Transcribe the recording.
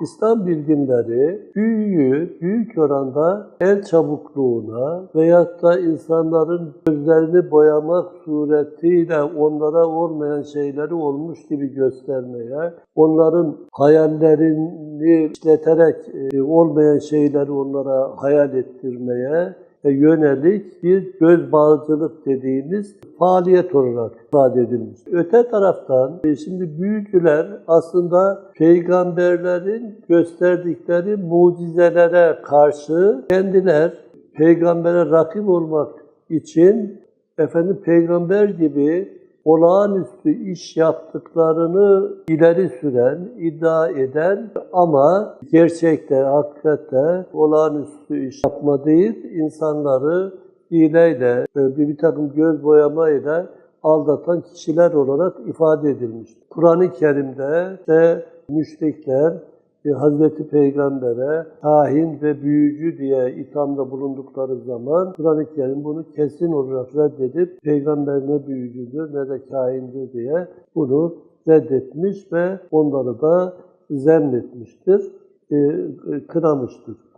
İslam bilginleri büyüyü büyük oranda el çabukluğuna veyahut da insanların gözlerini boyamak suretiyle onlara olmayan şeyleri olmuş gibi göstermeye, onların hayallerini işleterek e, olmayan şeyleri onlara hayal ettirmeye yönelik bir göz bağcılık dediğimiz faaliyet olarak ifade edilmiş. Öte taraftan e, şimdi büyücüler aslında peygamberlerin gösterdikleri mucizelere karşı kendiler peygambere rakip olmak için efendim peygamber gibi olağanüstü iş yaptıklarını ileri süren, iddia eden ama gerçekte, hakikatte olağanüstü iş yapma değil, insanları hileyle, e, bir, takım göz boyamayla aldatan kişiler olarak ifade edilmiş. Kur'an-ı Kerim'de de müşrikler Hazreti Peygamber'e kahin ve büyücü diye ithamda bulundukları zaman Kur'an-ı Kerim bunu kesin olarak reddedip Peygamber ne büyücüdür ne de kahindir diye bunu reddetmiş ve onları da zemmetmiştir, e, e, kınamıştır.